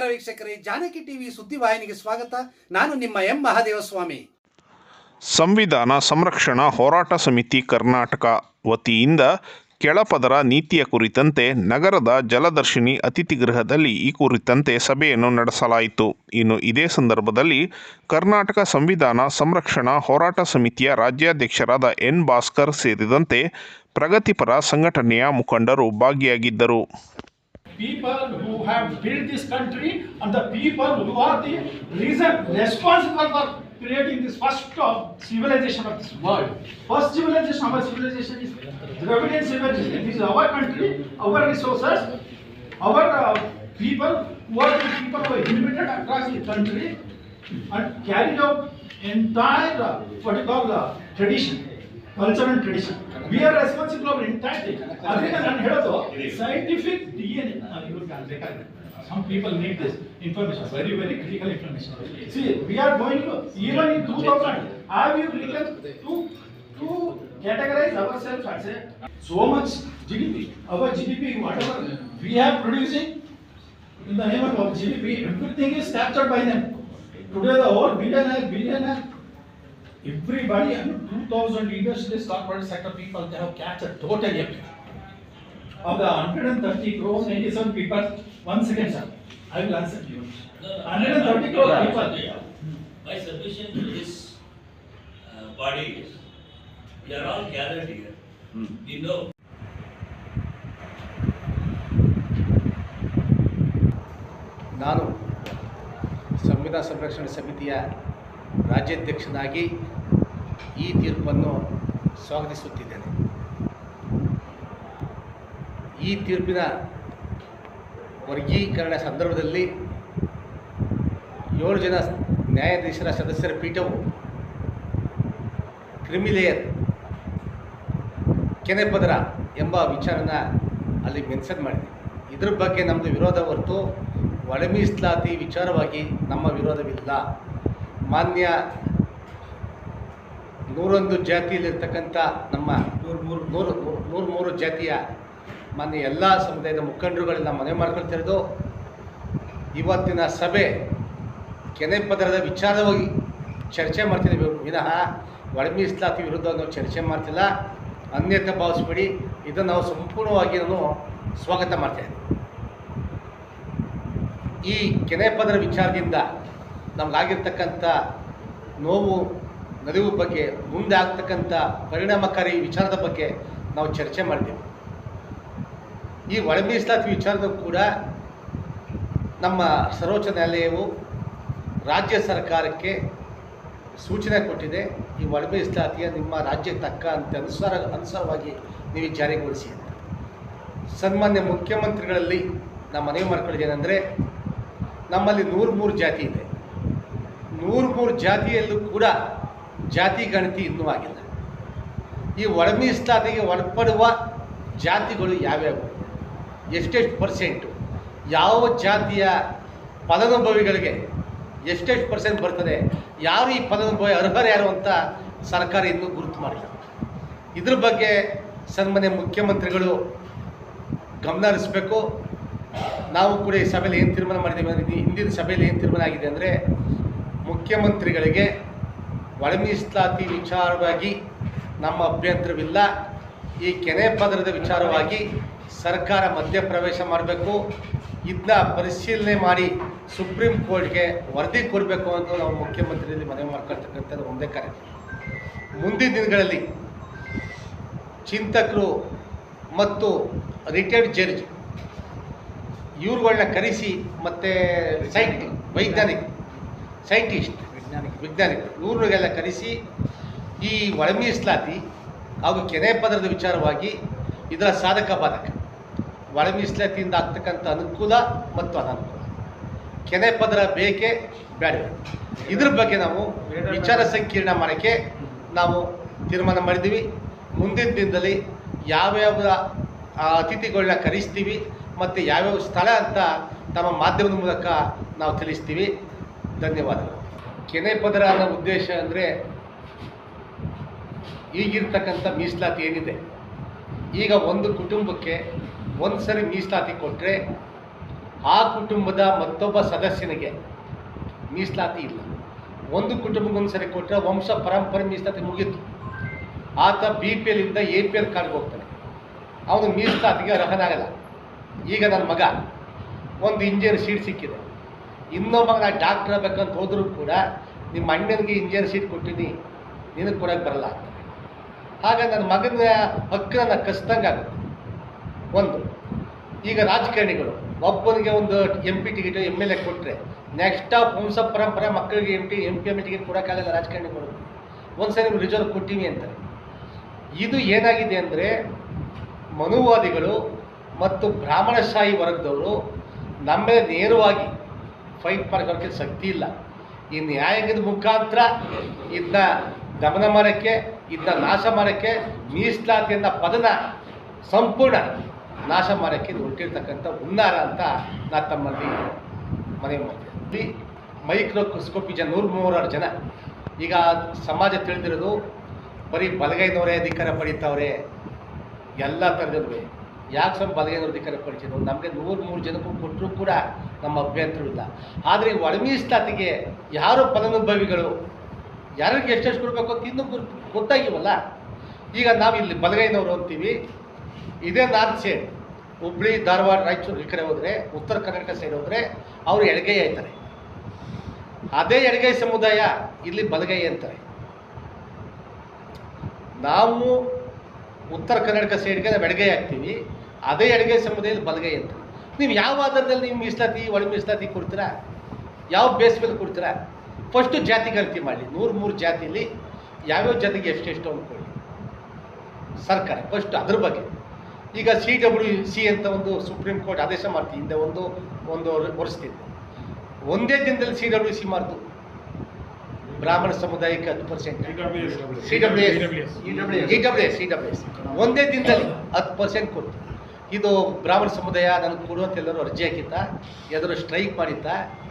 ನಮಸ್ಕಾರ ವೀಕ್ಷಕರೇ, ಜಾನಕಿ ಟಿವಿ ಸುದ್ದಿವಾಹಿನಿಗೆ ಸ್ವಾಗತ. ನಾನು ನಿಮ್ಮ ಎಂ. ಮಹಾದೇವಸ್ವಾಮಿ. ಸಂವಿಧಾನ ಸಂರಕ್ಷಣಾ ಹೋರಾಟ ಸಮಿತಿ ಕರ್ನಾಟಕ ವತಿಯಿಂದ ಕೆಳಪದರ ನೀತಿಯ ಕುರಿತಂತೆ ನಗರದ ಜಲದರ್ಶಿನಿ ಅತಿಥಿ ಗೃಹದಲ್ಲಿ ಈ ಕುರಿತಂತೆ ಸಭೆಯನ್ನು ನಡೆಸಲಾಯಿತು. ಇನ್ನು ಇದೇ ಸಂದರ್ಭದಲ್ಲಿ ಕರ್ನಾಟಕ ಸಂವಿಧಾನ ಸಂರಕ್ಷಣಾ ಹೋರಾಟ ಸಮಿತಿಯ ರಾಜ್ಯಾಧ್ಯಕ್ಷರಾದ ಎನ್. ಭಾಸ್ಕರ್ ಸೇರಿದಂತೆ ಪ್ರಗತಿಪರ ಸಂಘಟನೆಯ ಮುಖಂಡರು ಭಾಗಿಯಾಗಿದ್ದರು. people who have built this country and the people who are the reason responsible for creating this first of civilization of this world. First civilization, our civilization is Dravidian civilization. This is our country, our resources, our uh, people who are the people who are immigrated across the country and carried out entire uh, what you call uh, tradition. Culture and tradition we are responsible our entire thing ಅದರಿಂದ ನಾನು ಹೇಳೋದು be uh, you can. Some people need this information, very very critical information. See, we are going to even in 2000. I you written to to categorize ourselves as a so much GDP. Our GDP, whatever we are producing in the name of GDP, everything is captured by them. Today the whole billionaire, billionaire, everybody, I mean, 2,000 industrialists, corporate sector people, they have captured totally everything. Of the 130 crores, 97 people, one second, sir, I will answer you. 130 crore people. My submission to this uh, body is, we are all gathered here. We know ನಾನು ಸಂವಿಧಾನ ಸಂರಕ್ಷಣೆ ಸಮಿತಿಯ ರಾಜ್ಯಾಧ್ಯಕ್ಷನಾಗಿ ಈ ತೀರ್ಪನ್ನು ಸ್ವಾಗತಿಸುತ್ತಿದ್ದೇನೆ ಈ ತೀರ್ಪಿನ ವರ್ಗೀಕರಣ ಸಂದರ್ಭದಲ್ಲಿ ಏಳು ಜನ ನ್ಯಾಯಾಧೀಶರ ಸದಸ್ಯರ ಪೀಠವು ಕ್ರಿಮಿಲೇಯರ್ ಕೆನೆಪದರ ಎಂಬ ವಿಚಾರನ ಅಲ್ಲಿ ಮೆನ್ಷನ್ ಮಾಡಿದೆ. ಇದ್ರ ಬಗ್ಗೆ ನಮ್ಮದು ವಿರೋಧ ಹೊರತು ಒಳ ಮೀಸಲಾತಿ ವಿಚಾರವಾಗಿ ನಮ್ಮ ವಿರೋಧವಿಲ್ಲ. ಮಾನ್ಯ ನೂರೊಂದು ಜಾತಿಯಲ್ಲಿರ್ತಕ್ಕಂಥ ನಮ್ಮ ನೂರು ನೂರು ನೂರು ಮೂರು ಜಾತಿಯ ಮಾನ್ಯ ಎಲ್ಲ ಸಮುದಾಯದ ಮುಖಂಡರುಗಳನ್ನ ಮನೆ ಮಾಡ್ಕೊಳ್ತಿರೋದು ಇವತ್ತಿನ ಸಭೆ ಕೆನೆ ಪದರದ ವಿಚಾರವಾಗಿ ಚರ್ಚೆ ಮಾಡ್ತಿದ್ದೀವಿ ವಿನಃ ಒಳ ಮೀಸಲಾತಿ ವಿರುದ್ಧ ನಾವು ಚರ್ಚೆ ಮಾಡ್ತಿಲ್ಲ. ಅನ್ಯತೆ ಭಾವಿಸ್ಬೇಡಿ. ಇದನ್ನು ನಾವು ಸಂಪೂರ್ಣವಾಗಿ ನಾನು ಸ್ವಾಗತ ಮಾಡ್ತೇನೆ ಈ ಕೆನೆ ಪದರ ವಿಚಾರದಿಂದ ನಮಗಾಗಿರ್ತಕ್ಕಂಥ ನೋವು, ನಲಿವು ಬಗ್ಗೆ, ಮುಂದೆ ಆಗ್ತಕ್ಕಂಥ ಪರಿಣಾಮಕಾರಿ ವಿಚಾರದ ಬಗ್ಗೆ ನಾವು ಚರ್ಚೆ ಮಾಡಿದ್ದೀವಿ ಈ ಒಳ ವಿಚಾರದ ಕೂಡ ನಮ್ಮ ಸರ್ವೋಚ್ಚ ನ್ಯಾಯಾಲಯವು ರಾಜ್ಯ ಸರ್ಕಾರಕ್ಕೆ ಸೂಚನೆ ಕೊಟ್ಟಿದೆ, ಈ ಒಳ ಮೀಸಲಾತಿಯ ನಿಮ್ಮ ರಾಜ್ಯಕ್ಕೆ ತಕ್ಕ ಅಂತ ಅನುಸಾರ, ಅನುಸಾರವಾಗಿ ನೀವು ಜಾರಿಗೊಳಿಸಿ ಅಂತ. ಸನ್ಮಾನ್ಯ ಮುಖ್ಯಮಂತ್ರಿಗಳಲ್ಲಿ ನಮ್ಮ ಮನವಿ ಮಾಡ್ಕೊಳ್ಳೋದೇನೆಂದರೆ ನಮ್ಮಲ್ಲಿ ನೂರು ಜಾತಿ ಇದೆ. ನೂರು ಜಾತಿಯಲ್ಲೂ ಕೂಡ ಜಾತಿ ಗಣತಿ ಇನ್ನೂ ಆಗಿಲ್ಲ. ಈ ಒಳ ಮೀಸಲಾತಿಗೆ ಒಳಪಡುವ ಜಾತಿಗಳು ಯಾವ್ಯಾವು? ಎಷ್ಟೆಷ್ಟು ಪರ್ಸೆಂಟು? ಯಾವ ಜಾತಿಯ ಫಲಾನುಭವಿಗಳಿಗೆ ಎಷ್ಟೆಷ್ಟು ಪರ್ಸೆಂಟ್ ಬರ್ತದೆ? ಯಾರು ಈ ಫಲಾನುಭವಿ ಅರ್ಹರು ಯಾರು ಅಂತ ಸರ್ಕಾರ ಇನ್ನೂ ಗುರುತು ಮಾಡಿಲ್ಲ. ಇದ್ರ ಬಗ್ಗೆ ಸನ್ಮಾನ್ಯ ಮುಖ್ಯಮಂತ್ರಿಗಳು ಗಮನ ಹರಿಸ್ಬೇಕು. ನಾವು ಕೂಡ ಈ ಸಭೆಯಲ್ಲಿ ಏನು ತೀರ್ಮಾನ ಮಾಡಿದ್ದೀವಿ ಅಂದರೆ ಹಿಂದಿನ ಸಭೆಯಲ್ಲಿ ಏನು ತೀರ್ಮಾನ ಆಗಿದೆ ಅಂದರೆ ಮುಖ್ಯಮಂತ್ರಿಗಳಿಗೆ ಒಳ ಮೀಸಲಾತಿ ವಿಚಾರವಾಗಿ ನಮ್ಮ ಅಭ್ಯಂತರವಿಲ್ಲ. ಈ ಕೆನೆ ಪದರದ ವಿಚಾರವಾಗಿ ಸರ್ಕಾರ ಮಧ್ಯಪ್ರವೇಶ ಮಾಡಬೇಕು ಇದನ್ನ ಪರಿಶೀಲನೆ ಮಾಡಿ ಸುಪ್ರೀಂ ಕೋರ್ಟ್ಗೆ ವರದಿ ಕೊಡಬೇಕು ಅಂತ ನಾವು ಮುಖ್ಯಮಂತ್ರಿಯಲ್ಲಿ ಮನವಿ ಮಾಡ್ಕೊಳ್ತಕ್ಕಂಥದ್ದು ಒಂದೇ ಕಾರ್ಯ. ಮುಂದಿನ ದಿನಗಳಲ್ಲಿ ಚಿಂತಕರು ಮತ್ತು ರಿಟೈರ್ಡ್ ಜಡ್ಜ್ ಇವ್ರುಗಳನ್ನ ಕರೆಸಿ ಮತ್ತು ಸೈಂಟಿ ವೈಜ್ಞಾನಿಕ ಸೈಂಟಿಸ್ಟ್ ವಿಜ್ಞಾನಿಕ ವಿಜ್ಞಾನಿಕ ಇವ್ರಿಗೆಲ್ಲ ಕರೆಸಿ ಈ ಒಳಮೀಸಲಾತಿ ಹಾಗೂ ಕೆನೆ ಪದರದ ವಿಚಾರವಾಗಿ ಇದರ ಸಾಧಕ ಬಾಧಕ. ಒಳ ಆಗ್ತಕ್ಕಂಥ ಅನುಕೂಲ ಮತ್ತು ಅನನುಕೂಲ. ಕೆನೆ ಪದರ ಬೇಕೇ ಬೇಡ. ಇದ್ರ ಬಗ್ಗೆ ನಾವು ವಿಚಾರ ಸಂಕೀರ್ಣ ಮಾಡೋಕ್ಕೆ ನಾವು ತೀರ್ಮಾನ ಮಾಡಿದ್ದೀವಿ. ಮುಂದಿನ ದಿನದಲ್ಲಿ ಯಾವ್ಯಾವ ಆ, ಅತಿಥಿಗಳನ್ನ ಕರೆಸ್ತೀವಿ ಮತ್ತು ಯಾವ್ಯಾವ ಸ್ಥಳ ಅಂತ ತಮ್ಮ ಮಾಧ್ಯಮದ ಮೂಲಕ ನಾವು ತಿಳಿಸ್ತೀವಿ. ಧನ್ಯವಾದಗಳು. ಕೆನೆ ಪದರ ಅನ್ನೋ ಉದ್ದೇಶ ಅಂದರೆ ಈಗಿರ್ತಕ್ಕಂಥ ಮೀಸಲಾತಿ ಏನಿದೆ? ಈಗ ಒಂದು ಕುಟುಂಬಕ್ಕೆ ಒಂದು ಸರಿ ಮೀಸಲಾತಿ ಕೊಟ್ಟರೆ ಆ ಕುಟುಂಬದ ಮತ್ತೊಬ್ಬ ಸದಸ್ಯನಿಗೆ ಮೀಸಲಾತಿ ಇಲ್ಲ. ಒಂದು ಕುಟುಂಬಕ್ಕೊಂದು ಸರಿ ಕೊಟ್ಟರೆ ವಂಶ ಪರಂಪರೆ ಮೀಸಲಾತಿ ಮುಗೀತು. ಆತ ಬಿ ಪಿ ಎಲ್ಲಿಂದ ಎ ಪಿ ಎಲ್ ಕಾರ್ಡ್ಗೆ ಹೋಗ್ತಾನೆ. ಅವನು ಮೀಸಲಾತಿಗೆ ಅರ್ಹನಾಗಲ್ಲ. ಈಗ ನನ್ನ ಮಗ, ಒಂದು ಇಂಜಿನಿಯರ್ ಸೀಟ್ ಸಿಕ್ಕಿದೆ. ಇನ್ನೊಬ್ಬ ನಾನು ಡಾಕ್ಟರ್ ಆಗ್ಬೇಕಂತ ಹೋದರೂ ಕೂಡ ನಿಮ್ಮ ಅಣ್ಣನಿಗೆ ಇಂಜಿನಿಯರ್ ಸೀಟ್ ಕೊಟ್ಟಿನಿ, ನಿನಗೆ ಕೊಡೋಕೆ ಬರಲ್ಲ ಅಂತ. ಆಗ ನನ್ನ ಮಗನ ಹಕ್ಕನ್ನು ಕಸ್ದಂಗೆ ಆಗುತ್ತೆ ಒಂದು ಈಗ ರಾಜಕಾರಣಿಗಳು ಒಬ್ಬನಿಗೆ ಒಂದು M P ticket M L A ಕೊಟ್ಟರೆ ನೆಕ್ಸ್ಟ್ ಆಫ್ ವಂಶ ಪರಂಪರೆ ಮಕ್ಕಳಿಗೆ M P M P M A ticket ಕೊಡೋಕ್ಕಾಗಲ್ಲ ರಾಜಕಾರಣಿಗಳು. ಒಂದು ಸರಿ ರಿಸರ್ವ್ ಕೊಟ್ಟಿವಿ ಅಂತಾರೆ. ಇದು ಏನಾಗಿದೆ ಅಂದರೆ, ಮನುವಾದಿಗಳು ಮತ್ತು ಬ್ರಾಹ್ಮಣಶಾಹಿ ವರ್ಗದವರು ನಮ್ಮ ನೇರವಾಗಿ ಫೈಟ್ ಮಾಡೋಕ್ಕೆ ಶಕ್ತಿ ಇಲ್ಲ. ಈ ನ್ಯಾಯಾಂಗದ ಮುಖಾಂತರ ಇದನ್ನ ದಮನ ಮಾಡೋಕ್ಕೆ ಇದನ್ನ ನಾಶ ಮಾಡೋಕ್ಕೆ ಮೀಸಲಾತಿ ಅನ್ನೋ ಪದನ ಸಂಪೂರ್ಣ ನಾಶ ಮಾಡೋಕ್ಕೆ ಇದು ಹೊರಟಿರ್ತಕ್ಕಂಥ ಹುನ್ನಾರ ಅಂತ ನಾ ತಮ್ಮಲ್ಲಿ ಮನವಿ ಮಾಡ್ತೀನಿ. ಮೈಕ್ರೋಸ್ಕೋಪಿ ಜನ ನೂರು ಮೂರಾರು ಜನ. ಈಗ ಸಮಾಜ ತಿಳಿದಿರೋದು ಬರೀ ಬಲಗೈನವರೇ ಅಧಿಕಾರ ಪಡೀತಾವ್ರೆ, ಎಲ್ಲ ಥರದಲ್ಲೂ. ಯಾಕೆ ಸ್ವಲ್ಪ ಬಲಗೈನವ್ರ ಅಧಿಕಾರ ಪಡಿಸಿದ್ರು ನಮಗೆ ನೂರು ಮೂರು ಜನಕ್ಕೂ ಕೊಟ್ಟರೂ ಕೂಡ ನಮ್ಮ ಅಭ್ಯಂತರವಿಲ್ಲ ಆದರೆ ಒಳ ಮೀಸಲಾತಿಗೆ ಯಾರು ಫಲಾನುಭವಿಗಳು, ಯಾರಿಗೆ ಎಷ್ಟೆಷ್ಟು ಕೊಡಬೇಕು ಅಂತ ಇನ್ನೂ ಗೊತ್ತಾಗಿವಲ್ಲ. ಈಗ ನಾವು ಇಲ್ಲಿ ಬಲಗೈನವರು ಅಂತೀವಿ. ಇದೇ ನಾರ್ತ್ ಸೈಡ್, ಹುಬ್ಳಿ, ಧಾರವಾಡ, ರಾಯಚೂರು ಈ ಕಡೆ ಹೋದರೆ, ಉತ್ತರ ಕರ್ನಾಟಕ ಸೈಡ್ ಹೋದರೆ ಅವರು ಎಡಗೈ ಆಯ್ತಾರೆ. ಅದೇ ಎಡಗೈ ಸಮುದಾಯ ಇಲ್ಲಿ ಬಲಗೈ ಅಂತಾರೆ. ನಾವು ಉತ್ತರ ಕರ್ನಾಟಕ ಸೈಡ್ಗೆ ನಾವು ಎಡಗೈ ಹಾಕ್ತೀವಿ ಅದೇ ಎಡಗೈ ಸಮುದಾಯದಲ್ಲಿ ಬಲಗೈ ಅಂತ ನೀವು ಯಾವ ಆಧಾರದಲ್ಲಿ ನೀವು ಮೀಸಲಾತಿ, ಒಳ ಮೀಸಲಾತಿ ಕೊಡ್ತೀರಾ? ಯಾವ ಬೇಸ್ ಮೇಲೆ ಕೊಡ್ತೀರಾ? ಫಸ್ಟು ಜಾತಿ ಗಣತಿ ಮಾಡಲಿ ನೂರು ಮೂರು ಜಾತಿಯಲ್ಲಿ ಯಾವ್ಯಾವ ಜಾತಿಗೆ ಎಷ್ಟೆಷ್ಟು ಅಂದ್ಕೊಳ್ಳಿ ಸರ್ಕಾರ ಫಸ್ಟ್ ಅದ್ರ ಬಗ್ಗೆ. ಈಗ ಸಿ ಡಬ್ಲ್ಯೂ ಸಿ ಅಂತ ಒಂದು ಸುಪ್ರೀಂ ಕೋರ್ಟ್ ಆದೇಶ ಮಾಡ್ತೀವಿ ಹಿಂದೆ ಒಂದು ಒಂದು ವರ್ಷದಿಂದ ಒಂದೇ ದಿನದಲ್ಲಿ ಸಿ ಡಬ್ಲ್ಯೂ ಸಿ ಮಾಡ್ತು. ಬ್ರಾಹ್ಮಣ ಸಮುದಾಯಕ್ಕೆ ಹತ್ತು percent C W S. E W S C W S. ಒಂದೇ ದಿನದಲ್ಲಿ ಹತ್ತು ಪರ್ಸೆಂಟ್ ಕೊಡ್ತು. ಇದು ಬ್ರಾಹ್ಮಣ ಸಮುದಾಯ ನನಗೆ ಕೊಡುವಂತ ಎಲ್ಲರೂ ಅರ್ಜಿ ಹಾಕಿತ್ತ ಎಲ್ಲರೂ ಸ್ಟ್ರೈಕ್ ಮಾಡಿತ್ತ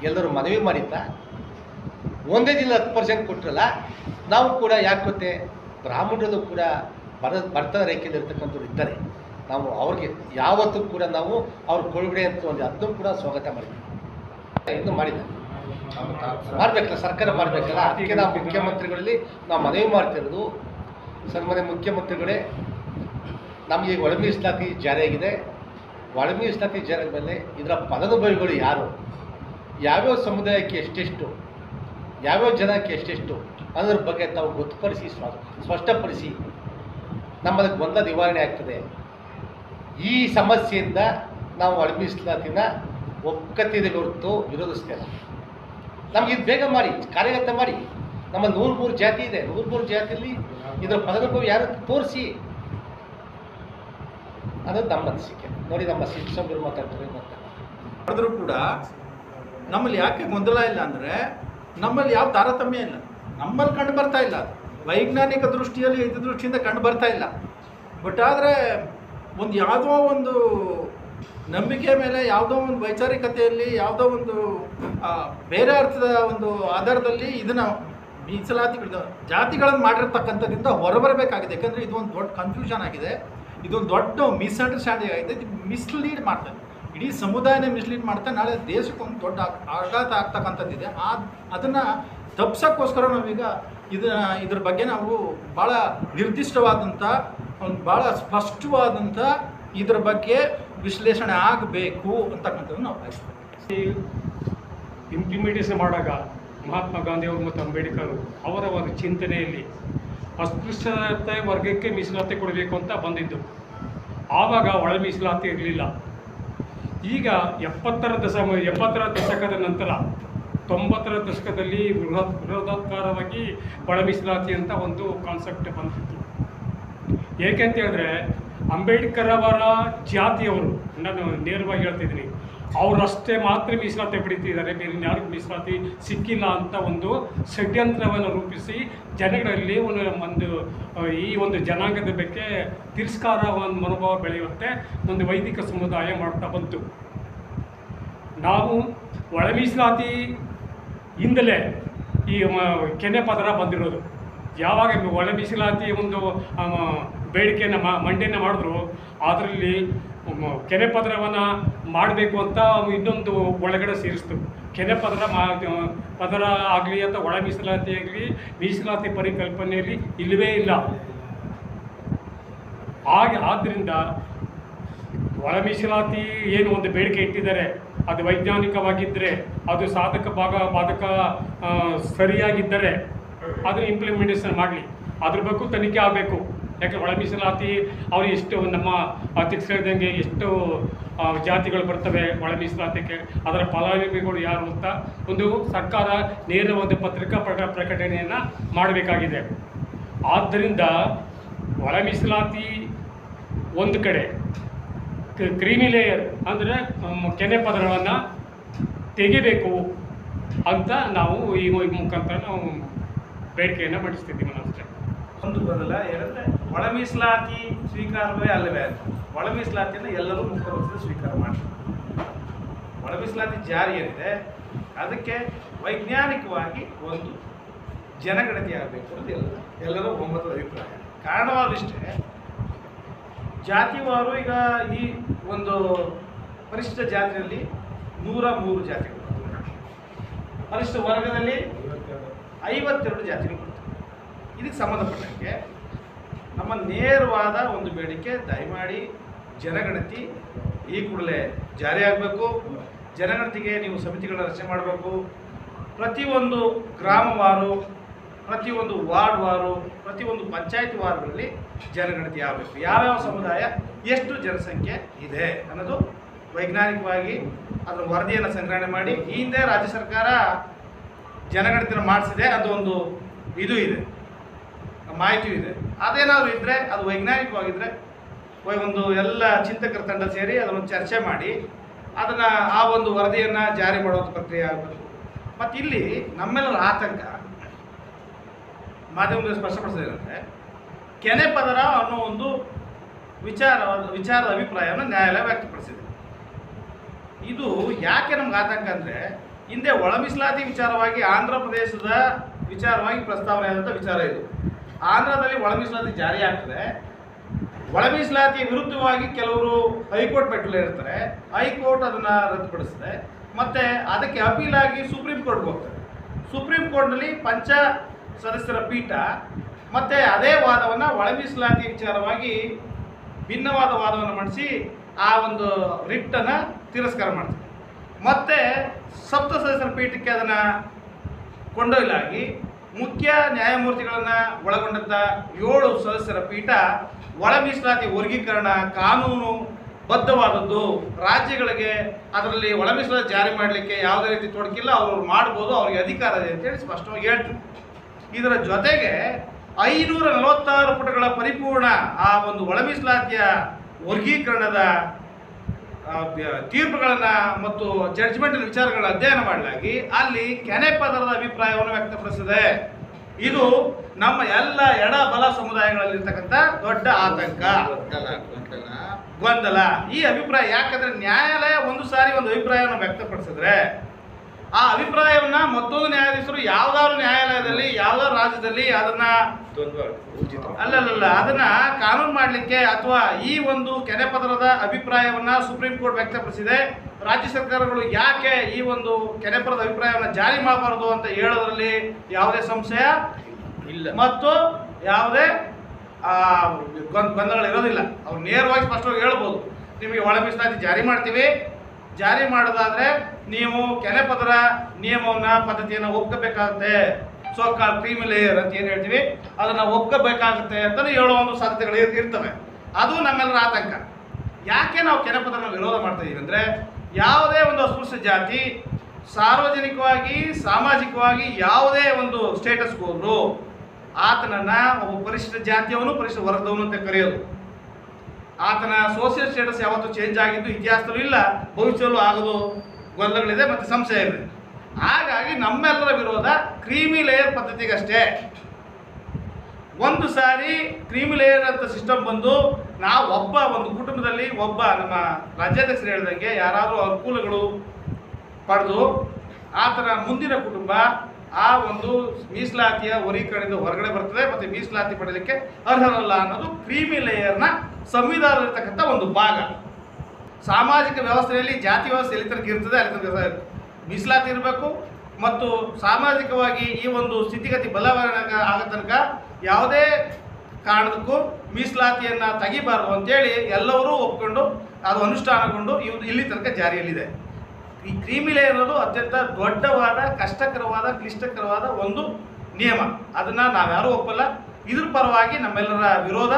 ಎಲ್ಲರೂ ಮನವಿ ಮಾಡಿತ್ತ. ಒಂದೇ ದಿನ ಹತ್ತು ಪರ್ಸೆಂಟ್ ಕೊಟ್ಟರಲ್ಲ ನಾವು ಕೂಡ ಯಾಕೆ ಗೊತ್ತೆ ಬ್ರಾಹ್ಮಣರಲ್ಲೂ ಕೂಡ ಬರ ಬರ್ತದ ರೇಖೆಯಲ್ಲಿರ್ತಕ್ಕಂಥವ್ರು ಇದ್ದಾರೆ. ನಾವು ಅವ್ರಿಗೆ ಯಾವತ್ತೂ ಕೂಡ ನಾವು ಅವ್ರ ಕೊಡುಗಡೆ ಅಂತ ಒಂದು ಅದನ್ನು ಕೂಡ ಸ್ವಾಗತ ಮಾಡಿದ್ವಿ. ಇನ್ನು ಮಾಡಿಲ್ಲ. ಮಾಡಬೇಕಲ್ಲ, ಸರ್ಕಾರ ಮಾಡಬೇಕಲ್ಲ, ಅದಕ್ಕೆ ನಾವು ಮುಖ್ಯಮಂತ್ರಿಗಳಲ್ಲಿ ನಾವು ಮನವಿ ಮಾಡ್ತಿರೋದು ಸನ್ಮಾನ್ಯ ಮುಖ್ಯಮಂತ್ರಿಗಳೇ, ನಮಗೆ ಒಳ ಮೀಸಲಾತಿ ಜಾರಿಯಾಗಿದೆ ಒಳ ಮೀಸಲಾತಿ ಜಾರಿ ಮೇಲೆ ಇದರ ಫಲಾನುಭವಿಗಳು ಯಾರು? ಯಾವ್ಯಾವ ಸಮುದಾಯಕ್ಕೆ ಎಷ್ಟೆಷ್ಟು? ಯಾವ್ಯಾವ ಜನಕ್ಕೆ ಎಷ್ಟೆಷ್ಟು? ಅನ್ನೋದ್ರ ಬಗ್ಗೆ ತಾವು ಗೊತ್ತುಪಡಿಸಿ ಸ್ಪಷ್ಟಪಡಿಸಿ. ನಮ್ಮಲ್ಲಿ ಗೊಂದಲ ನಿವಾರಣೆ ಆಗ್ತದೆ. ಈ ಸಮಸ್ಯೆಯಿಂದ ನಾವು ಅಳವಿಸ್ಲ ದಿನ ಒಕ್ಕತ್ತಿದೆ ಹೊರತು ವಿರೋಧಿಸ್ತೇವೆ ನಮ್ಗೆ ಇದು ಬೇಗ ಮಾಡಿ, ಕಾರ್ಯಗತ ಮಾಡಿ. ನಮ್ಮ ನೂರು ಮೂರು ಜಾತಿ ಇದೆ. ನೂರು ಮೂರು ಜಾತಿಯಲ್ಲಿ ಇದರ ಫಲಾನುಭವಿ ಯಾರು ತೋರಿಸಿ? ಅದು ನಮ್ಮ ಅನಿಸಿಕೆ. ನೋಡಿ ನಮ್ಮ ಶಿಕ್ಷಕರು ಮಾತಾಡ್ತಾರೆ ಮತ್ತೆ ಆದರೂ ಕೂಡ ನಮ್ಮಲ್ಲಿ ಯಾಕೆ ಗೊಂದಲ ಇಲ್ಲ ಅಂದರೆ ನಮ್ಮಲ್ಲಿ ಯಾವ ತಾರತಮ್ಯ ಇಲ್ಲ. ನಮ್ಮಲ್ಲಿ ಕಂಡು ಬರ್ತಾ ಇಲ್ಲ. ವೈಜ್ಞಾನಿಕ ದೃಷ್ಟಿಯಲ್ಲಿ ಇದು ದೃಷ್ಟಿಯಿಂದ ಕಂಡು ಬರ್ತಾ ಇಲ್ಲ. ಬಟ್ ಆದರೆ ಒಂದು ಯಾವುದೋ ಒಂದು ನಂಬಿಕೆ ಮೇಲೆ ಯಾವುದೋ ಒಂದು ವೈಚಾರಿಕತೆಯಲ್ಲಿ ಯಾವುದೋ ಒಂದು ಬೇರೆ ಅರ್ಥದ ಒಂದು ಆಧಾರದಲ್ಲಿ ಇದನ್ನು ಮೀಸಲಾತಿಗಳ ಜಾತಿಗಳನ್ನು ಮಾಡಿರ್ತಕ್ಕಂಥದ್ದಿಂದ ಹೊರಬರಬೇಕಾಗಿದೆ. ಯಾಕಂದರೆ ಒಂದು ದೊಡ್ಡ ಕನ್ಫ್ಯೂಷನ್ ಆಗಿದೆ. ಇದೊಂದು ದೊಡ್ಡ ಮಿಸ್ಅಂಡರ್ಸ್ಟ್ಯಾಂಡಿಂಗ್ ಆಗಿದೆ. ಇದು ಮಿಸ್ಲೀಡ್ ಮಾಡ್ತದೆ. ಇಡೀ ಸಮುದಾಯನೇ ಮಿಸ್ಲೀಡ್ ಮಾಡ್ತಾ ನಾಳೆ ದೇಶಕ್ಕೆ ಒಂದು ದೊಡ್ಡ ಆಘಾತ ಆಗ್ತಕ್ಕಂಥದ್ದಿದೆ. ಆ, ಅದನ್ನು ತಪ್ಸೋಕ್ಕೋಸ್ಕರ ನಾವೀಗ ಇದನ್ನ, ಇದ್ರ ಬಗ್ಗೆ ನಾವು ಭಾಳ ನಿರ್ದಿಷ್ಟವಾದಂಥ ಒಂದು ಭಾಳ ಸ್ಪಷ್ಟವಾದಂಥ ಇದರ ಬಗ್ಗೆ ವಿಶ್ಲೇಷಣೆ ಆಗಬೇಕು ಅಂತಕ್ಕಂಥದ್ದು ನಾವು ಬಯಸ್ತೀವಿ ಇಂಪ್ಲಿಮೆಂಟೇಷನ್ ಮಾಡಾಗ ಮಹಾತ್ಮ ಗಾಂಧಿಯವರು ಮತ್ತು ಅಂಬೇಡ್ಕರ್ ಅವರ ಒಂದು ಚಿಂತನೆಯಲ್ಲಿ ಅಸ್ಪೃಶ್ಯತೆ ವರ್ಗಕ್ಕೆ ಮೀಸಲಾತಿ ಕೊಡಬೇಕು ಅಂತ ಬಂದಿದ್ದು. ಆವಾಗ ಒಳ ಮೀಸಲಾತಿ ಇರಲಿಲ್ಲ. ಈಗ ಎಪ್ಪತ್ತರ ದಶ ಎಪ್ಪತ್ತರ ದಶಕದ ನಂತರ ತೊಂಬತ್ತರ ದಶಕದಲ್ಲಿ ಬೃಹತ್, ಬೃಹದಾಕಾರವಾಗಿ ಒಳ ಮೀಸಲಾತಿ ಅಂತ ಒಂದು ಕಾನ್ಸೆಪ್ಟ್ ಬಂದಿತ್ತು. ಏಕೆಂತ ಹೇಳಿದ್ರೆ ಅಂಬೇಡ್ಕರ್ ಅವರ ಜಾತಿಯವರು ನಾನು ನೇರವಾಗಿ ಹೇಳ್ತಿದ್ದೀನಿ, ಅವರಷ್ಟೇ ಮಾತ್ರ ಮೀಸಲಾತಿ ಪಡಿತಿದ್ದಾರೆ. ಬೇರೆ ಯಾರಿಗೂ ಮೀಸಲಾತಿ ಸಿಕ್ಕಿಲ್ಲ ಅಂತ ಒಂದು ಷಡ್ಯಂತ್ರವನ್ನು ರೂಪಿಸಿ ಜನಗಳಲ್ಲಿ ಒಂದು ಒಂದು ಈ ಒಂದು ಜನಾಂಗದ ಬಗ್ಗೆ ತಿರಸ್ಕಾರ ಒಂದು ಮನೋಭಾವ ಬೆಳೆಯುತ್ತೆ. ಒಂದು ವೈದಿಕ ಸಮುದಾಯ ಮಾಡ್ತಾ ಬಂತು. ನಾವು ಒಳ ಮೀಸಲಾತಿ ಈ ಕೆನೆ ಪದರ ಬಂದಿರೋದು. ಯಾವಾಗ ಒಳ ಮೀಸಲಾತಿ ಒಂದು ಬೇಡಿಕೆಯನ್ನು ಮಂಡನೆ ಮಾಡಿದ್ರು. ಅದರಲ್ಲಿ ಕೆರೆ ಪದರವನ್ನು ಮಾಡಬೇಕು ಅಂತ ಇನ್ನೊಂದು ಒಳಗಡೆ ಸೇರಿಸ್ತು. ಕೆನೆ ಪದರ ಮಾ, ಪದರ ಆಗಲಿ ಅಂತ ಒಳ ಮೀಸಲಾತಿ ಆಗಲಿ, ಮೀಸಲಾತಿ ಪರಿಕಲ್ಪನೆಯಲ್ಲಿ ಇಲ್ಲವೇ ಇಲ್ಲ. ಹಾಗೆ ಆದ್ದರಿಂದ ಒಳ ಮೀಸಲಾತಿ ಏನು ಒಂದು ಬೇಡಿಕೆ ಇಟ್ಟಿದ್ದಾರೆ, ಅದು ವೈಜ್ಞಾನಿಕವಾಗಿದ್ದರೆ ಅದು ಸಾಧಕ ಭಾಗ, ಬಾಧಕ ಸರಿಯಾಗಿದ್ದರೆ ಅದನ್ನು ಇಂಪ್ಲಿಮೆಂಟೇಷನ್ ಮಾಡಲಿ. ಅದ್ರ ಬಗ್ಗೆ ತನಿಖೆ ಆಗಬೇಕು. ಯಾಕೆ ಒಳ ಮೀಸಲಾತಿ? ಅವರು ಎಷ್ಟು ನಮ್ಮ ಹೇಳ್ದಂಗೆ ಎಷ್ಟು ಜಾತಿಗಳು ಬರ್ತವೆ ಒಳ ಮೀಸಲಾತಿಗೆ? ಅದರ ಫಲಾನುಭವಿಗಳು ಯಾರು ಅಂತ ಒಂದು ಸರ್ಕಾರ ನೇರ ಒಂದು ಪತ್ರಿಕಾ ಪ್ರಕ, ಪ್ರಕಟಣೆಯನ್ನು ಮಾಡಬೇಕಾಗಿದೆ. ಆದ್ದರಿಂದ ಒಳ ಮೀಸಲಾತಿ ಒಂದು ಕಡೆ ಕ್ರೀಮಿ ಲೇಯರ್ ಅಂದರೆ ಕೆನೆ ಪದರವನ್ನು ತೆಗಿಬೇಕು ಅಂತ ನಾವು ಈ ಮುಖಾಂತರ ನಾವು ಬೇಡಿಕೆಯನ್ನು ಮಂಡಿಸ್ತಿದ್ದೀವಿ ಅಷ್ಟೇ ಒಂದು ಬರಲ್ಲ ಏನಂದ್ರೆ ಒಳ ಮೀಸಲಾತಿ ಸ್ವೀಕಾರವೇ ಅಲ್ಲವೇ ಒಳ ಮೀಸಲಾತಿಯನ್ನು ಎಲ್ಲರೂ ಮುಖ್ಯಮಂತ್ರಿ ಸ್ವೀಕಾರ ಮಾಡ್ತಾರೆ. ಒಳ ಮೀಸಲಾತಿ ಜಾರಿ ಏನಿದೆ, ಅದಕ್ಕೆ ವೈಜ್ಞಾನಿಕವಾಗಿ ಒಂದು ಜನಗಣತಿ ಆಗಬೇಕು ಅಂತ ಎಲ್ಲ, ಎಲ್ಲರೂ ಒಮ್ಮತದ ಅಭಿಪ್ರಾಯ. ಕಾರಣವಾದಿಷ್ಟೇ, ಜಾತಿವಾರು ಈಗ ಈ ಒಂದು ಪರಿಶಿಷ್ಟ ಜಾತಿಯಲ್ಲಿ ನೂರ ಮೂರು ಜಾತಿಗಳು ಪರಿಶಿಷ್ಟ ವರ್ಗದಲ್ಲಿ ಐವತ್ತೆರಡು ಜಾತಿಗಳು ಇದಕ್ಕೆ ಸಂಬಂಧಪಟ್ಟಂಗೆ ನಮ್ಮ ನೇರವಾದ ಒಂದು ಬೇಡಿಕೆ, ದಯಮಾಡಿ ಜನಗಣತಿ ಈ ಕೂಡಲೇ ಜಾರಿಯಾಗಬೇಕು ಜನಗಣತಿಗೆ ನೀವು ಸಮಿತಿಗಳನ್ನ ರಚನೆ ಮಾಡಬೇಕು. ಪ್ರತಿಯೊಂದು ಗ್ರಾಮವಾರು, ಪ್ರತಿಯೊಂದು ವಾರ್ಡ್ ವಾರು ಪ್ರತಿಯೊಂದು ಪಂಚಾಯತ್ ವಾರ್ಡ್ಗಳಲ್ಲಿ ಜನಗಣತಿ ಆಗಬೇಕು. ಯಾವ್ಯಾವ ಸಮುದಾಯ ಎಷ್ಟು ಜನಸಂಖ್ಯೆ ಇದೆ ಅನ್ನೋದು ವೈಜ್ಞಾನಿಕವಾಗಿ ಅದರ ವರದಿಯನ್ನು ಸಂಗ್ರಹಣೆ ಮಾಡಿ, ಈ ಹಿಂದೆ ರಾಜ್ಯ ಸರ್ಕಾರ ಜನಗಣತಿನ ಮಾಡಿಸಿದೆ ಅದು ಒಂದು ಇದು ಇದೆ. ಮಾಹಿತಿಯೂ ಇದೆ. ಅದೇನಾದ್ರು ಇದ್ದರೆ ಅದು ವೈಜ್ಞಾನಿಕವಾಗಿದ್ದರೆ ಒಂದು ಎಲ್ಲ ಚಿಂತಕರ ತಂಡ ಸೇರಿ ಅದನ್ನು ಚರ್ಚೆ ಮಾಡಿ, ಅದನ್ನು ಆ ಒಂದು ವರದಿಯನ್ನು ಜಾರಿ ಮಾಡುವಂಥ ಪ್ರಕ್ರಿಯೆ ಆಗಬೇಕು. ಮತ್ತು ಇಲ್ಲಿ ನಮ್ಮೆಲ್ಲರ ಆತಂಕ, ಮಾಧ್ಯಮದಲ್ಲಿ ಸ್ಪಷ್ಟಪಡಿಸೋದೇನೆಂದರೆ ಕೆನೆ ಪದರ ಅನ್ನೋ ಒಂದು ವಿಚಾರ ವಿಚಾರದ ಅಭಿಪ್ರಾಯವನ್ನು ನ್ಯಾಯಾಲಯ ವ್ಯಕ್ತಪಡಿಸಿದೆ. ಇದು ಯಾಕೆ ನಮ್ಗೆ ಆತಂಕ ಅಂದರೆ, ಹಿಂದೆ ಒಳ ಮೀಸಲಾತಿ ವಿಚಾರವಾಗಿ ಆಂಧ್ರ ಪ್ರದೇಶದ ವಿಚಾರವಾಗಿ ಪ್ರಸ್ತಾವನೆ ಆದಂಥ ವಿಚಾರ ಇದು. ಆಂಧ್ರದಲ್ಲಿ ಒಳ ಮೀಸಲಾತಿ ಜಾರಿ ಆಗ್ತದೆ. ಒಳ ಮೀಸಲಾತಿ ವಿರುದ್ಧವಾಗಿ ಕೆಲವರು ಹೈಕೋರ್ಟ್ ಮೆಟ್ಟಲೇರ್ತಾರೆ ಹೈಕೋರ್ಟ್ ಅದನ್ನು ರದ್ದುಪಡಿಸ್ತದೆ ಮತ್ತು ಅದಕ್ಕೆ ಅಪೀಲ್ ಆಗಿ ಸುಪ್ರೀಂ ಕೋರ್ಟ್ಗೆ ಹೋಗ್ತಾರೆ. ಸುಪ್ರೀಂ ಕೋರ್ಟ್ನಲ್ಲಿ ಪಂಚ ಸದಸ್ಯರ ಪೀಠ ಮತ್ತು ಅದೇ ವಾದವನ್ನು ಒಳ ಮೀಸಲಾತಿ ವಿಚಾರವಾಗಿ ಭಿನ್ನವಾದ ವಾದವನ್ನು ಮಾಡಿಸಿ ಆ ಒಂದು ರಿಟ್ಟನ್ನು ತಿರಸ್ಕಾರ ಮಾಡ್ತಾರೆ. ಮತ್ತೆ ಸಪ್ತ ಸದಸ್ಯರ ಪೀಠಕ್ಕೆ ಅದನ್ನು ಕೊಂಡೊಯ್ಲಾಗಿ ಮುಖ್ಯ ನ್ಯಾಯಮೂರ್ತಿಗಳನ್ನು ಒಳಗೊಂಡಂಥ ಏಳು ಸದಸ್ಯರ ಪೀಠ ಒಳ ಮೀಸಲಾತಿ ವರ್ಗೀಕರಣ ಕಾನೂನು ಬದ್ಧವಾದದ್ದು. ರಾಜ್ಯಗಳಿಗೆ ಅದರಲ್ಲಿ ಒಳ ಮೀಸಲಾತಿ ಜಾರಿ ಮಾಡಲಿಕ್ಕೆ ಯಾವುದೇ ರೀತಿ ತೊಡಕಿಲ್ಲ. ಅವರು ಮಾಡ್ಬೋದು, ಅವ್ರಿಗೆ ಅಧಿಕಾರ ಇದೆ ಅಂತೇಳಿ ಸ್ಪಷ್ಟವಾಗಿ ಹೇಳ್ತು ಇದರ ಜೊತೆಗೆ ಐನೂರ ನಲವತ್ತಾರು ಪುಟಗಳ ಪರಿಪೂರ್ಣ ಆ ಒಂದು ಒಳ ಮೀಸಲಾತಿಯ ವರ್ಗೀಕರಣದ ತೀರ್ಪುಗಳನ್ನ ಮತ್ತು ಜಡ್ಜ್ಮೆಂಟ್ ವಿಚಾರಗಳ ಅಧ್ಯಯನ ಮಾಡಲಾಗಿ ಅಲ್ಲಿ ಕೆನೆ ಪದರದ ಅಭಿಪ್ರಾಯವನ್ನು ವ್ಯಕ್ತಪಡಿಸಿದೆ. ಇದು ನಮ್ಮ ಎಲ್ಲ ಎಡ ಬಲ ಸಮುದಾಯಗಳಲ್ಲಿರ್ತಕ್ಕಂಥ ದೊಡ್ಡ ಆತಂಕ. ಗೊಂದಲ. ಈ ಅಭಿಪ್ರಾಯ ಯಾಕಂದ್ರೆ ನ್ಯಾಯಾಲಯ ಒಂದು ಸಾರಿ ಒಂದು ಅಭಿಪ್ರಾಯವನ್ನು ವ್ಯಕ್ತಪಡಿಸಿದ್ರೆ, ಆ ಅಭಿಪ್ರಾಯವನ್ನ ಮತ್ತೊಂದು ನ್ಯಾಯಾಧೀಶರು ಯಾವ್ದಾದ್ರು ನ್ಯಾಯಾಲಯದಲ್ಲಿ, ಯಾವ್ದಾದ್ರು ರಾಜ್ಯದಲ್ಲಿ ಅದನ್ನ ಅಲ್ಲಲ್ಲ ಅದನ್ನ ಕಾನೂನು ಮಾಡಲಿಕ್ಕೆ ಅಥವಾ ಈ ಒಂದು ಕೆನೆ ಪದರದ ಅಭಿಪ್ರಾಯವನ್ನ ಸುಪ್ರೀಂ ಕೋರ್ಟ್ ವ್ಯಕ್ತಪಡಿಸಿದೆ. ರಾಜ್ಯ ಸರ್ಕಾರಗಳು ಯಾಕೆ ಈ ಒಂದು ಕೆನೆ ಪದರದ ಅಭಿಪ್ರಾಯವನ್ನು ಜಾರಿ ಮಾಡಬಾರದು ಅಂತ ಹೇಳೋದ್ರಲ್ಲಿ ಯಾವುದೇ ಸಂಶಯ? ಇಲ್ಲ. ಮತ್ತು ಯಾವುದೇ ಗೊಂದಲಗಳು ಇರೋದಿಲ್ಲ ಅವ್ರು ನೇರವಾಗಿ ಸ್ಪಷ್ಟವಾಗಿ ಹೇಳ್ಬೋದು. ನಿಮಗೆ ಒಳ ಮೀಸಲಾತಿ ಜಾರಿ ಮಾಡ್ತೀವಿ. ಜಾರಿ ಮಾಡೋದಾದ್ರೆ ನೀವು ಕೆನೆ ಪದರ ನಿಯಮವನ್ನ ಪದ್ಧತಿಯನ್ನು ಒಪ್ಕೋಬೇಕಾಗುತ್ತೆ. ಸೋ ಕಾಲ್ ಕ್ರೀಮ್ ಲೇಯರ್ ಅಂತ ಏನು ಹೇಳ್ತೀವಿ? ಅದನ್ನ ಒಗ್ಗಬೇಕಾಗುತ್ತೆ ಅಂತಲೂ ಹೇಳೋ ಒಂದು ಸಾಧ್ಯತೆಗಳು ಇರ್- ಇರ್ತವೆ. ಅದು ನಮ್ಮೆಲ್ಲರ ಆತಂಕ. ಯಾಕೆ ನಾವು ಕೆನೆ ಪದರನ ವಿರೋಧ ಮಾಡ್ತಾ ಇದೀವಿ ಅಂದರೆ, ಯಾವುದೇ ಒಂದು ಅಸ್ಪೃಶ್ಯ ಜಾತಿ, ಸಾರ್ವಜನಿಕವಾಗಿ, ಸಾಮಾಜಿಕವಾಗಿ ಯಾವುದೇ ಒಂದು ಸ್ಟೇಟಸ್ ಹೋದ್ರು, ಆತನನ್ನ ಒಬ್ಬ ಪರಿಶಿಷ್ಟ ಜಾತಿಯವನು ಪರಿಶಿಷ್ಟ ವರ್ಗದವನು ಅಂತ ಕರೆಯೋದು. ಆತನ ಸೋಷಿಯಲ್ ಸ್ಟೇಟಸ್ ಯಾವತ್ತೂ ಚೇಂಜ್ ಆಗಿದ್ದು ಇತಿಹಾಸದಲ್ಲೂ ಇಲ್ಲ, ಭವಿಷ್ಯದಲ್ಲೂ ಆಗೋದು, ಗೊಂದಲಗಳಿದೆ ಮತ್ತು ಸಂಶಯ ಇದೆ. ಹಾಗಾಗಿ ನಮ್ಮೆಲ್ಲರ ವಿರೋಧ ಕ್ರೀಮಿ ಲೇಯರ್ ಪದ್ಧತಿಗಷ್ಟೇ. ಒಂದು ಸಾರಿ ಕ್ರೀಮಿ ಲೇಯರ್ ಅಂತ ಸಿಸ್ಟಮ್ ಬಂದು ನಾವು ಒಬ್ಬ ಒಂದು ಕುಟುಂಬದಲ್ಲಿ ಒಬ್ಬ ನಮ್ಮ ರಾಜ್ಯಾಧ್ಯಕ್ಷರು ಹೇಳಿದಂಗೆ ಯಾರಾದರೂ ಅನುಕೂಲಗಳು ಪಡೆದು ಆತನ ಮುಂದಿನ ಕುಟುಂಬ ಆ ಒಂದು ಮೀಸಲಾತಿಯ ವರ್ಗೀಕರಣದಿಂದ ಹೊರಗಡೆ ಬರ್ತದೆ ಮತ್ತು ಮೀಸಲಾತಿ ಪಡೆಯಲಿಕ್ಕೆ ಅರ್ಹರಲ್ಲ ಅನ್ನೋದು ಕ್ರೀಮಿ ಲೇಯರ್ನ ಸಂವಿಧಾನದಲ್ಲಿರ್ತಕ್ಕಂಥ ಒಂದು ಭಾಗ. ಸಾಮಾಜಿಕ ವ್ಯವಸ್ಥೆಯಲ್ಲಿ ಜಾತಿ ವ್ಯವಸ್ಥೆ ಎಲ್ಲಿ ತನಕ ಇರ್ತದೆ ಅಲ್ಲಿ ತನಕ ಮೀಸಲಾತಿ ಇರಬೇಕು ಮತ್ತು ಸಾಮಾಜಿಕವಾಗಿ ಈ ಒಂದು ಸ್ಥಿತಿಗತಿ ಬಲವರ್ಗ ಆಗ ತನಕ ಯಾವುದೇ ಕಾರಣಕ್ಕೂ ಮೀಸಲಾತಿಯನ್ನು ತೆಗಿಬಾರ್ದು ಅಂತೇಳಿ ಎಲ್ಲರೂ ಒಪ್ಕೊಂಡು ಅದು ಅನುಷ್ಠಾನಗೊಂಡು ಇವು ಇಲ್ಲಿ ತನಕ ಜಾರಿಯಲ್ಲಿದೆ. ಈ ಕ್ರೀಮಿಲೇ ಅನ್ನೋದು ಅತ್ಯಂತ ದೊಡ್ಡವಾದ, ಕಷ್ಟಕರವಾದ, ಕ್ಲಿಷ್ಟಕರವಾದ ಒಂದು ನಿಯಮ. ಅದನ್ನು ನಾವ್ಯಾರೂ ಒಪ್ಪಲ್ಲ. ಇದ್ರ ಪರವಾಗಿ ನಮ್ಮೆಲ್ಲರ ವಿರೋಧ,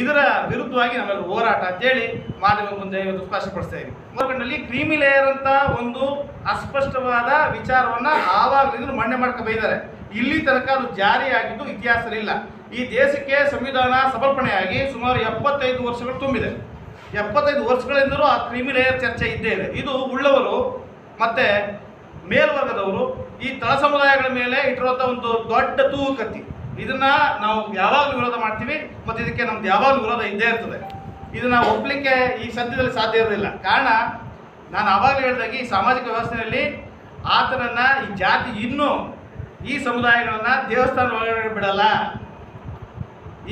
ಇದರ ವಿರುದ್ಧವಾಗಿ ನಮ್ಮೆಲ್ಲರ ಹೋರಾಟ ಅಂತೇಳಿ ಮಾಧ್ಯಮದ ಮುಂದೆ ಇವತ್ತು ಸ್ಪಷ್ಟಪಡಿಸ್ತಾ ಇದ್ದೀವಿ ಕ್ರೀಮಿ ಲೇಯರ್ ಅಂತ ಒಂದು ಅಸ್ಪಷ್ಟವಾದ ವಿಚಾರವನ್ನ ಆವಾಗಲಿಂದ ಮಣ್ಣೆ ಮಾಡ್ಕೊ ಬೈದ್ದಾರೆ ಇಲ್ಲಿ ತನಕ ಅದು ಜಾರಿಯಾಗಿದ್ದು ಇತಿಹಾಸದಲ್ಲಿಲ್ಲ. ಈ ದೇಶಕ್ಕೆ ಸಂವಿಧಾನ ಸಮರ್ಪಣೆಯಾಗಿ ಸುಮಾರು ಎಪ್ಪತ್ತೈದು ವರ್ಷಗಳು ತುಂಬಿದೆ. ಎಪ್ಪತ್ತೈದು ವರ್ಷಗಳಿಂದಲೂ ಆ ಕ್ರಿಮಿ ಲೇಯರ್ ಚರ್ಚೆ ಇದ್ದೇ ಇದೆ. ಇದು ಉಳ್ಳವರು ಮತ್ತೆ ಮೇಲ್ವರ್ಗದವರು ಈ ತಳ ಸಮುದಾಯಗಳ ಮೇಲೆ ಇಟ್ಟಿರುವಂಥ ಒಂದು ದೊಡ್ಡ ತೂಗು ಕತ್ತಿ ಇದನ್ನ ನಾವು ಯಾವಾಗಲೂ ವಿರೋಧ ಮಾಡ್ತೀವಿ, ಮತ್ತು ಇದಕ್ಕೆ ನಮ್ದು ಯಾವಾಗಲೂ ವಿರೋಧ ಇದ್ದೇ ಇರ್ತದೆ. ಇದನ್ನ ಒಪ್ಪಲಿಕ್ಕೆ ಈ ಸದ್ಯದಲ್ಲಿ ಸಾಧ್ಯ ಇರೋದಿಲ್ಲ. ಕಾರಣ, ನಾನು ಆವಾಗಲೇ ಹೇಳಿದಾಗ ಈ ಸಾಮಾಜಿಕ ವ್ಯವಸ್ಥೆಯಲ್ಲಿ ಆತನನ್ನ ಈ ಜಾತಿ ಇನ್ನೂ ಈ ಸಮುದಾಯಗಳನ್ನ ದೇವಸ್ಥಾನ ಒಳಗಡೆ ಬಿಡಲ್ಲ.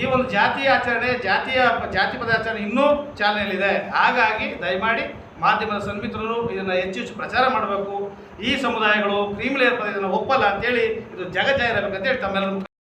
ಈ ಒಂದು ಜಾತಿಯ ಆಚರಣೆ, ಜಾತಿಯ ಜಾತಿ ಪದ ಆಚರಣೆ ಇನ್ನೂ ಚಾಲನೆಯಲ್ಲಿದೆ. ಹಾಗಾಗಿ ದಯಮಾಡಿ ಮಾಧ್ಯಮದ ಸನ್ಮಿತ್ರರು ಇದನ್ನು ಹೆಚ್ಚು ಹೆಚ್ಚು ಪ್ರಚಾರ ಮಾಡಬೇಕು. ಈ ಸಮುದಾಯಗಳು ಕ್ರೀಮಿಲೇರ್ ಪದ ಇದನ್ನು ಒಪ್ಪಲ್ಲ ಅಂತೇಳಿ ಇದು ಜಗಜ್ಜಾಹಿರಬೇಕಂತೇಳಿ ತಮ್ಮೆಲ್ಲರೂ